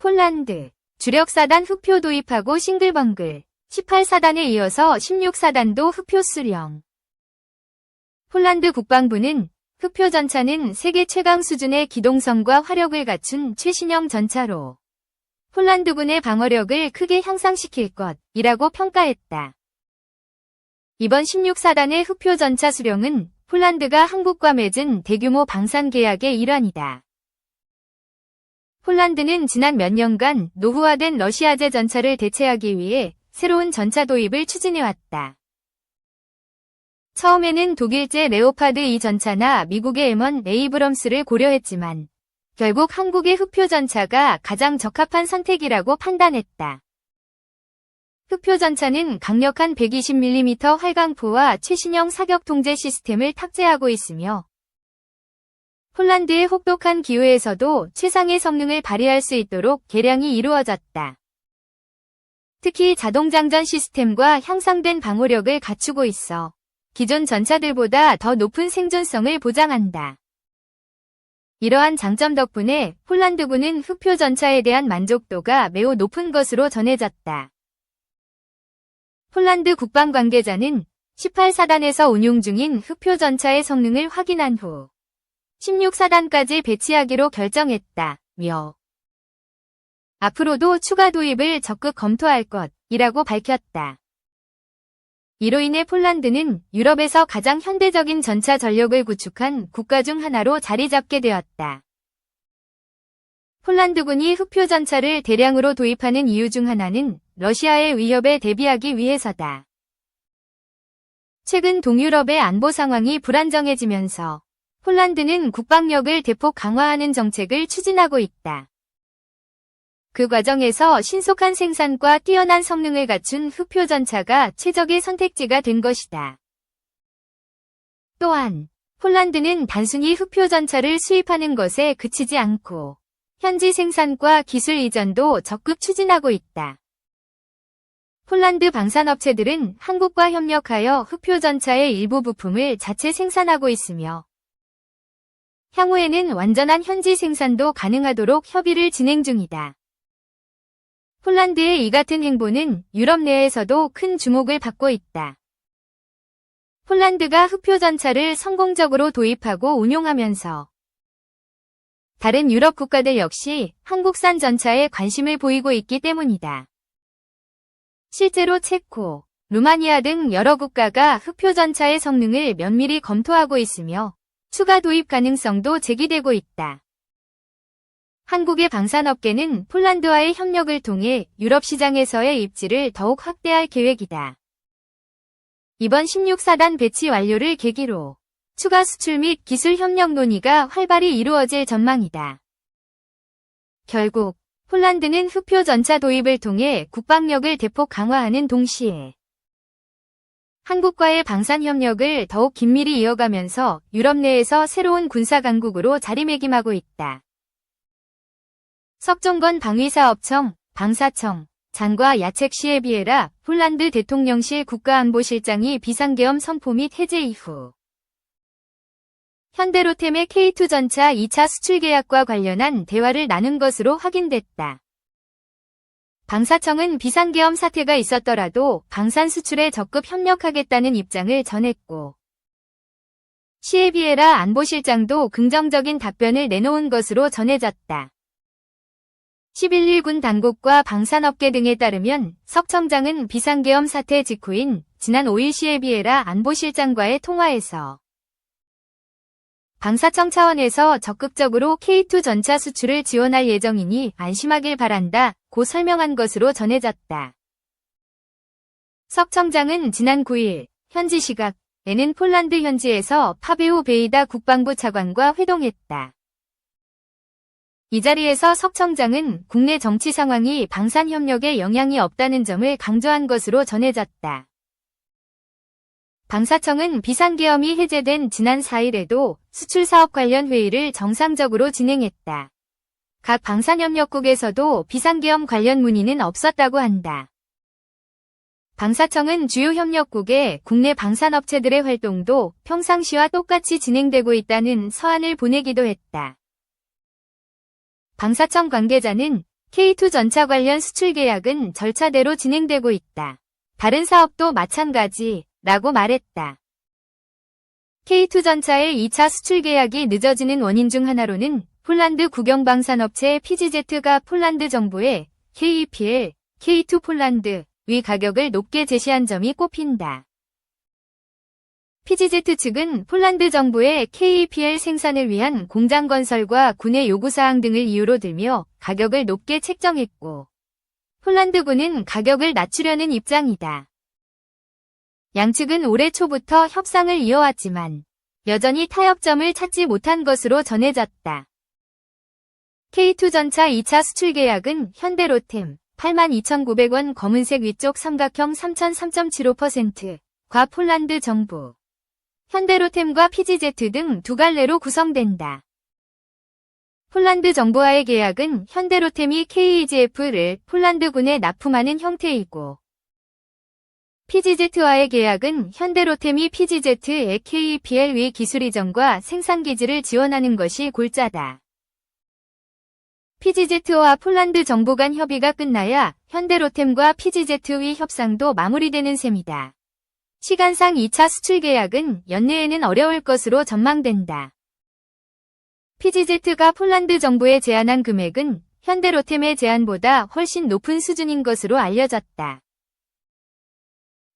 폴란드 주력사단 흑표 도입하고 싱글벙글 18사단에 이어서 16사단도 흑표 수령. 폴란드 국방부는 흑표 전차는 세계 최강 수준의 기동성과 화력을 갖춘 최신형 전차로 폴란드군의 방어력을 크게 향상시킬 것이라고 평가했다. 이번 16사단의 흑표 전차 수령은 폴란드가 한국과 맺은 대규모 방산 계약의 일환이다. 폴란드는 지난 몇 년간 노후화된 러시아제 전차를 대체하기 위해 새로운 전차 도입을 추진해왔다. 처음에는 독일제 레오파드 2 전차나 미국의 M1 에이브럼스를 고려했지만 결국 한국의 흑표 전차가 가장 적합한 선택이라고 판단했다. 흑표 전차는 강력한 120mm 활강포와 최신형 사격 통제 시스템을 탑재하고 있으며 폴란드의 혹독한 기후에서도 최상의 성능을 발휘할 수 있도록 개량이 이루어졌다. 특히 자동장전 시스템과 향상된 방호력을 갖추고 있어 기존 전차들보다 더 높은 생존성을 보장한다. 이러한 장점 덕분에 폴란드군은 흑표 전차에 대한 만족도가 매우 높은 것으로 전해졌다. 폴란드 국방 관계자는 18사단에서 운용 중인 흑표 전차의 성능을 확인한 후 16사단까지 배치하기로 결정했다 며 앞으로도 추가 도입을 적극 검토할 것이라고 밝혔다. 이로 인해 폴란드는 유럽에서 가장 현대적인 전차 전력을 구축한 국가 중 하나로 자리 잡게 되었다. 폴란드군이 흑표 전차를 대량으로 도입하는 이유 중 하나는 러시아의 위협에 대비하기 위해서다. 최근 동유럽의 안보 상황이 불안정해지면서 폴란드는 국방력을 대폭 강화하는 정책을 추진하고 있다. 그 과정에서 신속한 생산과 뛰어난 성능을 갖춘 흑표 전차가 최적의 선택지가 된 것이다. 또한 폴란드는 단순히 흑표 전차를 수입하는 것에 그치지 않고 현지 생산과 기술 이전도 적극 추진하고 있다. 폴란드 방산업체들은 한국과 협력하여 흑표 전차의 일부 부품을 자체 생산하고 있으며 향후에는 완전한 현지 생산도 가능하도록 협의를 진행 중이다. 폴란드의 이 같은 행보는 유럽 내에서도 큰 주목을 받고 있다. 폴란드가 흑표 전차를 성공적으로 도입하고 운용하면서 다른 유럽 국가들 역시 한국산 전차에 관심을 보이고 있기 때문이다. 실제로 체코, 루마니아 등 여러 국가가 흑표 전차의 성능을 면밀히 검토하고 있으며 추가 도입 가능성도 제기되고 있다. 한국의 방산업계는 폴란드와의 협력을 통해 유럽 시장에서의 입지를 더욱 확대할 계획이다. 이번 16사단 배치 완료를 계기로 추가 수출 및 기술 협력 논의가 활발히 이루어질 전망이다. 결국 폴란드는 흑표 전차 도입을 통해 국방력을 대폭 강화하는 동시에 한국과의 방산 협력을 더욱 긴밀히 이어가면서 유럽 내에서 새로운 군사 강국으로 자리매김하고 있다. 석종건 방위사업청, 방사청, 장과 야책 시에비에라 폴란드 대통령실 국가안보실장이 비상계엄 선포 및 해제 이후 현대로템의 K2 전차 2차 수출 계약과 관련한 대화를 나눈 것으로 확인됐다. 방사청은 비상계엄 사태가 있었더라도 방산 수출에 적극 협력하겠다는 입장을 전했고 시에비에라 안보실장도 긍정적인 답변을 내놓은 것으로 전해졌다. 11.1군 당국과 방산업계 등에 따르면 석 청장은 비상계엄 사태 직후인 지난 5일 시에비에라 안보실장과의 통화에서 방사청 차원에서 적극적으로 K2 전차 수출을 지원할 예정이니 안심하길 바란다 고 설명한 것으로 전해졌다. 석 청장은 지난 9일 현지 시각 에는 폴란드 현지에서 파베우 베이다 국방부 차관과 회동했다. 이 자리에서 석 청장은 국내 정치 상황이 방산 협력에 영향이 없다는 점을 강조한 것으로 전해졌다. 방사청은 비상계엄이 해제된 지난 4일에도 수출 사업 관련 회의를 정상적으로 진행했다. 각 방산협력국에서도 비상계엄 관련 문의는 없었다고 한다. 방사청은 주요 협력국의 국내 방산업체들의 활동도 평상시와 똑같이 진행되고 있다는 서한을 보내기도 했다. 방사청 관계자는 K2 전차 관련 수출 계약은 절차대로 진행되고 있다. 다른 사업도 마찬가지, 라고 말했다. K2 전차의 2차 수출 계약이 늦어지는 원인 중 하나로는 폴란드 국영방산업체 PGZ가 폴란드 정부에 KEPL, K2 폴란드 위 가격을 높게 제시한 점이 꼽힌다. PGZ 측은 폴란드 정부의 KEPL 생산을 위한 공장 건설과 군의 요구사항 등을 이유로 들며 가격을 높게 책정했고, 폴란드군은 가격을 낮추려는 입장이다. 양측은 올해 초부터 협상을 이어왔지만 여전히 타협점을 찾지 못한 것으로 전해졌다. K2 전차 2차 수출 계약은 현대로템 82,900원 검은색 위쪽 삼각형 3,003.75%과 폴란드 정부 현대로템과 PGZ 등 두 갈래로 구성된다. 폴란드 정부와의 계약은 현대로템이 KEGF를 폴란드군에 납품하는 형태이고 PGZ와의 계약은 현대로템이 PGZ의 KEPL 위 기술 이전과 생산 기지를 지원하는 것이 골자다. PGZ와 폴란드 정부 간 협의가 끝나야 현대로템과 PGZ 위 협상도 마무리되는 셈이다. 시간상 2차 수출 계약은 연내에는 어려울 것으로 전망된다. PGZ가 폴란드 정부에 제안한 금액은 현대로템의 제안보다 훨씬 높은 수준인 것으로 알려졌다.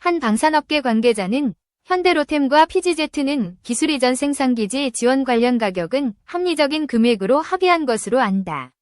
한 방산업계 관계자는 현대로템과 PGZ는 기술 이전 생산기지 지원 관련 가격은 합리적인 금액으로 합의한 것으로 안다.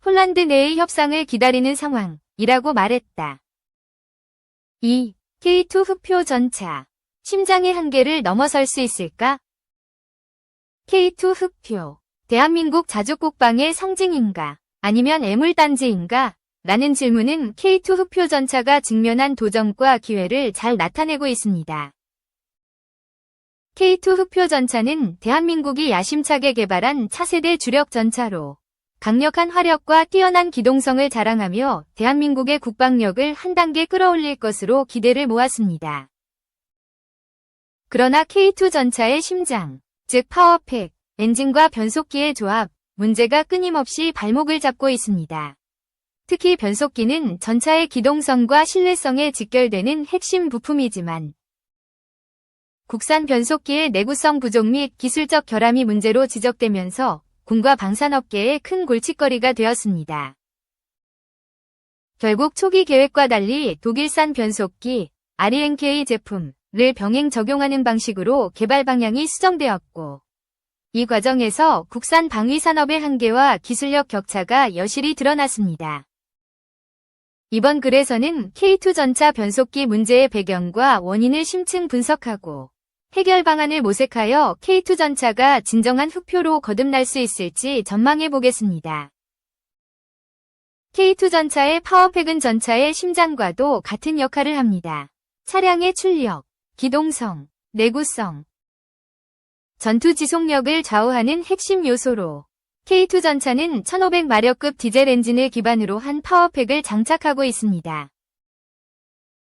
폴란드 내의 협상을 기다리는 상황이라고 말했다. 2. K2 흑표 전차. 심장의 한계를 넘어설 수 있을까? K2 흑표. 대한민국 자주국방의 상징인가? 아니면 애물단지인가? 라는 질문은 K2 흑표 전차가 직면한 도전과 기회를 잘 나타내고 있습니다. K2 흑표 전차는 대한민국이 야심차게 개발한 차세대 주력 전차로 강력한 화력과 뛰어난 기동성을 자랑하며 대한민국의 국방력을 한 단계 끌어올릴 것으로 기대를 모았습니다. 그러나 K2 전차의 심장, 즉 파워팩, 엔진과 변속기의 조합, 문제가 끊임없이 발목을 잡고 있습니다. 특히 변속기는 전차의 기동성과 신뢰성에 직결되는 핵심 부품이지만 국산 변속기의 내구성 부족 및 기술적 결함이 문제로 지적되면서 군과 방산업계의 큰 골칫거리가 되었습니다. 결국 초기 계획과 달리 독일산 변속기 RENK 제품을 병행 적용하는 방식으로 개발 방향이 수정되었고 이 과정에서 국산 방위 산업의 한계와 기술력 격차가 여실히 드러났습니다. 이번 글에서는 K2 전차 변속기 문제의 배경과 원인을 심층 분석하고 해결 방안을 모색하여 K2 전차가 진정한 흑표로 거듭날 수 있을지 전망해 보겠습니다. K2 전차의 파워팩은 전차의 심장과도 같은 역할을 합니다. 차량의 출력, 기동성, 내구성, 전투 지속력을 좌우하는 핵심 요소로 K2 전차는 1500마력급 디젤 엔진을 기반으로 한 파워팩을 장착하고 있습니다.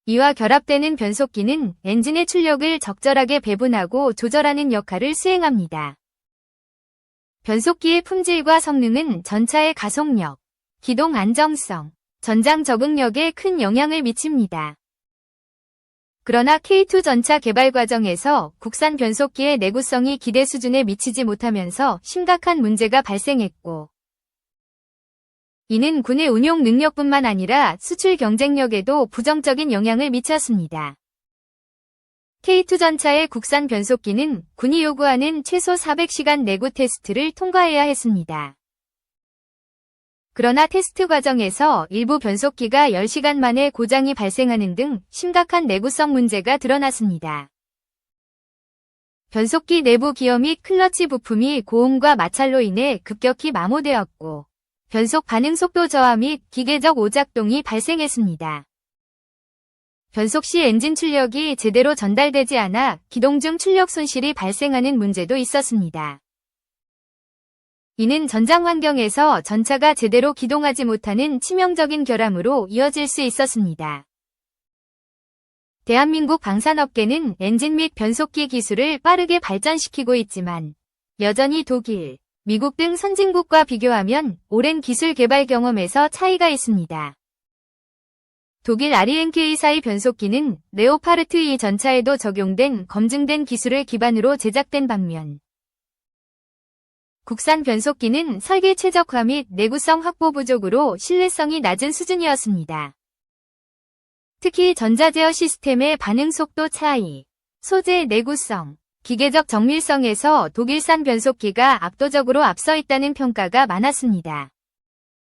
이와 결합되는 변속기는 엔진의 출력을 적절하게 배분하고 조절하는 역할을 수행합니다. 변속기의 품질과 성능은 전차의 가속력, 기동 안정성, 전장 적응력에 큰 영향을 미칩니다. 그러나 K2 전차 개발 과정에서 국산 변속기의 내구성이 기대 수준에 미치지 못하면서 심각한 문제가 발생했고, 이는 군의 운용 능력뿐만 아니라 수출 경쟁력에도 부정적인 영향을 미쳤습니다. K2 전차의 국산 변속기는 군이 요구하는 최소 400시간 내구 테스트를 통과해야 했습니다. 그러나 테스트 과정에서 일부 변속기가 10시간 만에 고장이 발생하는 등 심각한 내구성 문제가 드러났습니다. 변속기 내부 기어 및 클러치 부품이 고온과 마찰로 인해 급격히 마모되었고 변속 반응 속도 저하 및 기계적 오작동이 발생했습니다. 변속 시 엔진 출력이 제대로 전달되지 않아 기동 중 출력 손실이 발생하는 문제도 있었습니다. 이는 전장 환경에서 전차가 제대로 기동하지 못하는 치명적인 결함으로 이어질 수 있었습니다. 대한민국 방산업계는 엔진 및 변속기 기술을 빠르게 발전시키고 있지만 여전히 독일, 미국 등 선진국과 비교하면 오랜 기술 개발 경험에서 차이가 있습니다. 독일 RENK24의 변속기는 레오파르트 2 전차에도 적용된 검증된 기술을 기반으로 제작된 반면 국산 변속기는 설계 최적화 및 내구성 확보 부족으로 신뢰성이 낮은 수준이었습니다. 특히 전자제어 시스템의 반응 속도 차이, 소재 내구성, 기계적 정밀성에서 독일산 변속기가 압도적으로 앞서 있다는 평가가 많았습니다.